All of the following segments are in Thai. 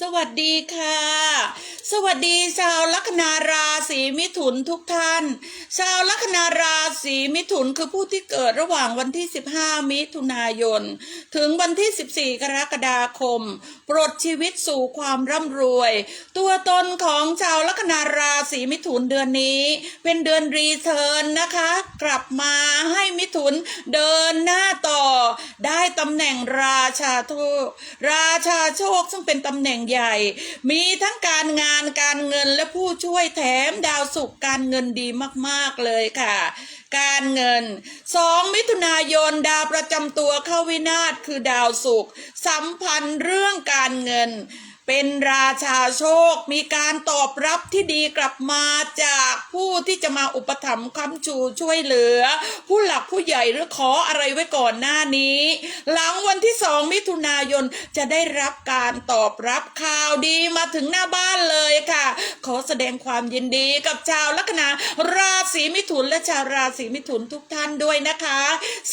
สวัสดีค่ะ สวัสดีชาวลัคนาราศีมิถุนทุกท่าน ชาวลัคนาราศีมิถุนคือผู้ที่เกิดระหว่างวันที่ 15 มิถุนายน ถึงวันที่ 14 กรกฎาคม ปลดชีวิตสู่ความร่ำรวย ตัวตนของชาวลัคนาราศีมิถุนเดือนนี้ เป็นเดือนรีเทิร์นนะคะ กลับมาให้มิถุนเดินหน้าต่อ ได้ตำแหน่งราชาโชคราชาโชคซึ่งเป็นตำแหน่งใหญ่ มีทั้งการงานการเงินและผู้ช่วยแถมดาวสุขการเงินดีมากๆเลยค่ะ การเงิน 2 มิถุนายนดาวประจำตัวเข้าวินาศคือดาวสุขสัมพันธ์เรื่องการเงิน เป็นราชาโชค มีการตอบรับที่ดีกลับมาจากผู้ที่จะมาอุปถัมภ์ค้ำชูช่วยเหลือ ผู้หลักผู้ใหญ่หรือขออะไรไว้ก่อนหน้านี้ หลังวันที่สองมิถุนายนจะได้รับการตอบรับข่าวดีมาถึงหน้าบ้านเลยค่ะ ขอแสดงความยินดีกับชาวลัคนาราศีมิถุนและชาวราศีมิถุนทุกท่านด้วยนะคะ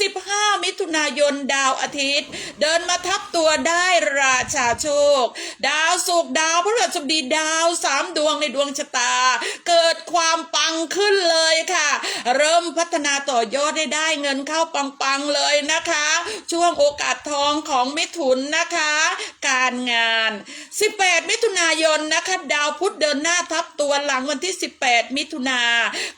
15 มิถุนายนดาวอาทิตย์ เดินมาทับตัวได้ราชาโชคไดาวสุกดาวพฤหัสบดีดาวสามดวงในดวงชะตา เกิดความปังขึ้นเลยค่ะ เริ่มพัฒนาต่อยอดได้ได้เงินเข้าปังๆเลยนะคะ ช่วงโอกาสทองของมิถุนนะคะ การงาน 18 มิถุนายนนะคะดาวพุธเดินหน้าทับตัวหลังวันที่ 18 มิถุนา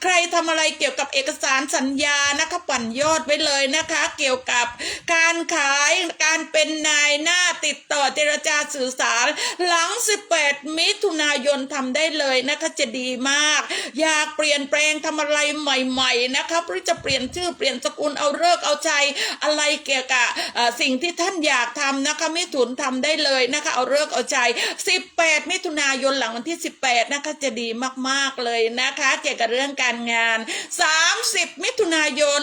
ใครทำอะไรเกี่ยวกับเอกสารสัญญานะคะปั่นยอดไว้เลยนะคะ เกี่ยวกับการขายการเป็นนายหน้าติดต่อเจรจาสื่อสาร หลัง 18 มิถุนายนทำได้เลยนะคะจะดีมาก อยากเปลี่ยนแปลงทำอะไรใหม่ ๆ นะคะหรือจะเปลี่ยนชื่อเปลี่ยนสกุลเอาเลิกเอาใจอะไรเกี่ยวกับสิ่งที่ท่านอยากทำนะคะมิถุนทำได้เลยนะคะ เอาเลิกเอาใจ 18 มิถุนายนหลังวันที่ 18 นะคะจะดีมากๆเลยนะคะ เกี่ยวกับเรื่องการงาน 30 มิถุนายน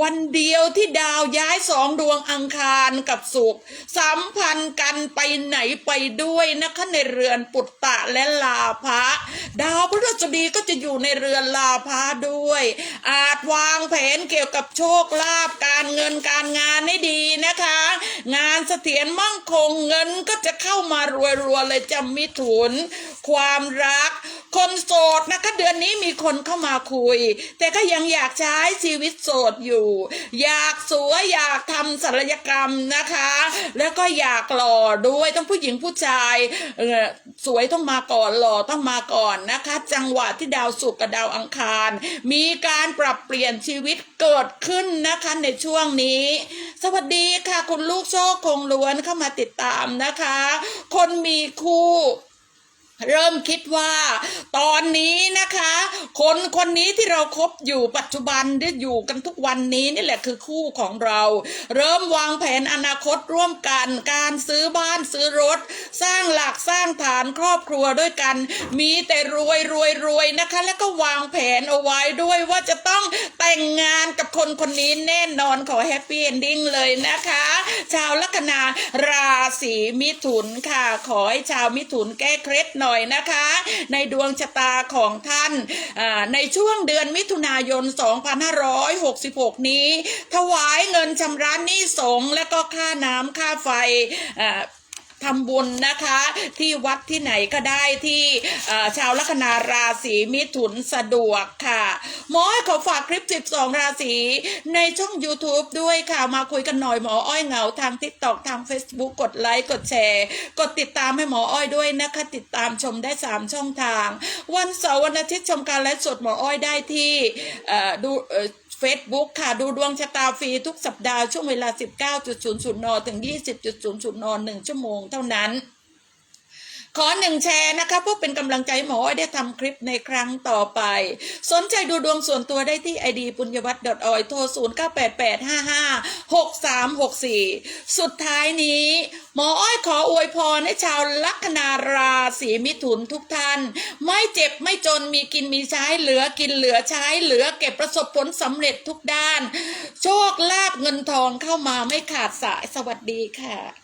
วันเดียวที่ดาวย้ายสองดวงอังคารกับศุกร์สัมพันธ์กันไปไหนไปด้วยนะคะในเรือนปุตตะและลาภะดาวพฤหัสบดีก็จะอยู่ในเรือนลาภะด้วย อาจวางแผนเกี่ยวกับโชคลาภการเงินการงานให้ดีนะคะ งานเสถียรมั่งคงเงินก็จะเข้ามารวยๆเลยจะมิถุน ความรัก คนโสดนะคะเดือนนี้มีคนเข้ามาคุย แต่ก็ยังอยากใช้ชีวิตโสดอยู่ อยากสวยอยากทำศัลยกรรมนะคะ แล้วก็อยากหล่อด้วยต้องผู้หญิงผู้ชายสวยต้องมาก่อนหล่อต้องมาก่อนนะคะ จังหวะที่ดาวศุกร์กับดาวอังคาร มีการปรับเปลี่ยนชีวิตเกิดขึ้นนะคะในช่วงนี้ สวัสดีค่ะ คุณลูกโชคคงล้วนเข้ามาติดตามนะคะ คนมีคู่ เริ่มคิดว่า ตอนนี้นะคะ คนคนนี้ที่เราครบอยู่ปัจจุบันที่อยู่กันทุกวันนี้นี่แหละคือคู่ของเรา เริ่มวางแผนอนาคตร่วมกัน การซื้อบ้านซื้อรถ สร้างหลักสร้างฐานครอบครัวด้วยกัน มีแต่รวยรวยรวยนะคะ แล้วก็วางแผนเอาไว้ด้วยว่าจะต้องแต่งงานกับคนคนนี้แน่นอนขอแฮปปี้เอนดิ้งเลยนะคะ ชาวลัคนาราศีมิถุนค่ะ ขอให้ชาวมิถุนแก้เคล็ดหน่อยนะคะ ในดวงชะตาของท่านในช่วงเดือนมิถุนายน 2566 นี้ ถวายเงินชำระหนี้สงและก็ค่าน้ำค่าไฟ อ่าทำบุญนะคะ ที่วัดที่ไหนก็ได้ที่ชาวลัคนาราศีมิถุนสะดวกค่ะหมออ้อยขอฝากคลิป 12 ราศีในช่อง YouTube ด้วยค่ะมาคุยกันหน่อยหมออ้อยเหงาทาง TikTok ทาง Facebook กดไลค์กดแชร์ กดติดตามให้หมออ้อยด้วยนะคะ ติดตามชมได้ 3 ช่องทาง วันเสาร์วันอาทิตย์ชมการไลฟ์สดหมออ้อยได้ที่ดู Facebook ค่ะ ดูดวงชะตาฟรีทุกสัปดาห์ช่วงเวลา 19.00 น ถึง 20.00 น 1 ชั่วโมงเท่านั้น ขอหนึ่งแชร์นะคะเพื่อเป็นกำลังใจหมออ้อยได้ทำคลิปในครั้งต่อไป สนใจดูดวงส่วนตัวได้ที่ id ปุญญวัตร .oi โทร0988556364 สุดท้ายนี้ หมออ้อยขออวยพรให้ชาวลัคนาราศีมิถุนทุกท่าน ไม่เจ็บไม่จนมีกินมีใช้เหลือกินเหลือใช้เหลือเก็บประสบผลสำเร็จทุกด้าน โชคลาภเงินทองเข้ามาไม่ขาดสายสวัสดีค่ะ